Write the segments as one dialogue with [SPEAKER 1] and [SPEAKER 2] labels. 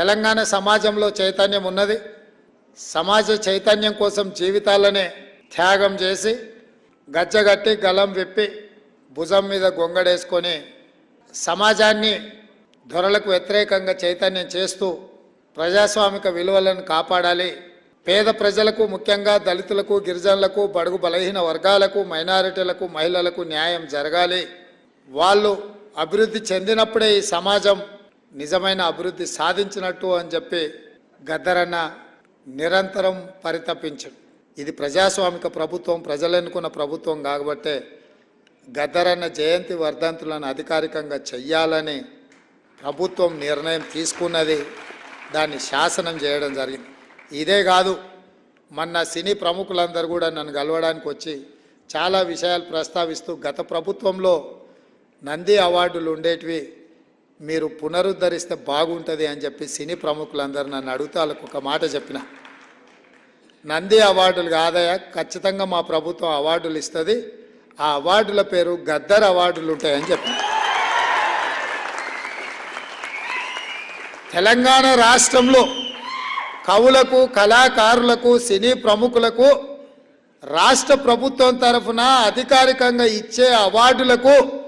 [SPEAKER 1] తెలంగాణ సమాజంలో చైతన్యం ఉన్నది. సమాజ చైతన్యం కోసం జీవితాలనే త్యాగం చేసి గజ్జగట్టి గలం విప్పి భుజం మీద గొంగడేసుకొని సమాజాన్ని దొరలకు వ్యతిరేకంగా చైతన్యం చేస్తూ ప్రజాస్వామిక విలువలను కాపాడాలి. పేద ప్రజలకు ముఖ్యంగా దళితులకు గిరిజనులకు బడుగు బలహీన వర్గాలకు మైనారిటీలకు మహిళలకు న్యాయం జరగాలి. వాళ్ళు అభివృద్ధి చెందినప్పుడే ఈ సమాజం నిజమైన అభివృద్ధి సాధించినట్టు అని చెప్పి గద్దరన్న నిరంతరం పరితపించడు. ఇది ప్రజాస్వామిక ప్రభుత్వం ప్రజలు ఎన్నుకున్న ప్రభుత్వం కాబట్టే గద్దరన్న జయంతి వర్ధంతులను అధికారికంగా చెయ్యాలని ప్రభుత్వం నిర్ణయం తీసుకున్నది. దాన్ని శాసనం చేయడం జరిగింది. ఇదే కాదు మొన్న సినీ ప్రముఖులందరూ కూడా నన్ను కలవడానికి వచ్చి చాలా విషయాలు ప్రస్తావిస్తూ గత ప్రభుత్వంలో నంది అవార్డులు ఉండేటివి మీరు పునరుద్ధరిస్తే బాగుంటుంది అని చెప్పి సినీ ప్రముఖులందరూ నన్ను అడుగుతా ఒక మాట చెప్పిన. నంది అవార్డులు కాదయా ఖచ్చితంగా మా ప్రభుత్వం అవార్డులు ఇస్తుంది. ఆ అవార్డుల పేరు గద్దర్ అవార్డులు ఉంటాయని చెప్పిన. తెలంగాణ రాష్ట్రంలో కవులకు కళాకారులకు సినీ ప్రముఖులకు రాష్ట్ర ప్రభుత్వం తరఫున అధికారికంగా ఇచ్చే అవార్డులకు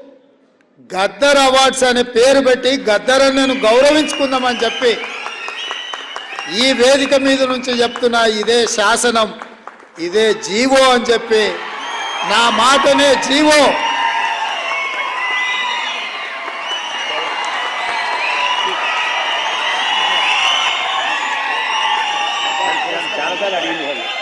[SPEAKER 1] గద్దర్ అవార్డ్స్ అనే పేరు పెట్టి గద్దరన్నను గౌరవించుకుందామని చెప్పి ఈ వేదిక మీద నుంచి చెప్తున్నా ఇదే శాసనం ఇదే జీవో అని చెప్పి నా మాటనే జీవో.
[SPEAKER 2] చాలాసార్లు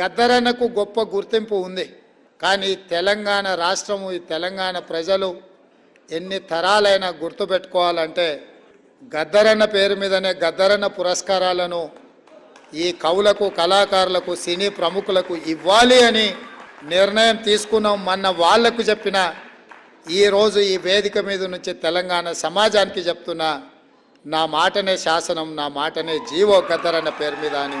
[SPEAKER 1] గద్దరన్నకు గొప్ప గుర్తింపు ఉంది. కానీ తెలంగాణ రాష్ట్రము ఈ తెలంగాణ ప్రజలు ఎన్ని తరాలైనా గుర్తుపెట్టుకోవాలంటే గద్దరన్న పేరు మీదనే గద్దరన్న పురస్కారాలను ఈ కవులకు కళాకారులకు సినీ ప్రముఖులకు ఇవ్వాలి అని నిర్ణయం తీసుకున్నాం మొన్న వాళ్ళకు చెప్పిన ఈరోజు ఈ వేదిక మీద నుంచి తెలంగాణ సమాజానికి చెప్తున్నా నా మాటనే శాసనం నా మాటనే జీవో గద్దరన్న పేరు మీద అని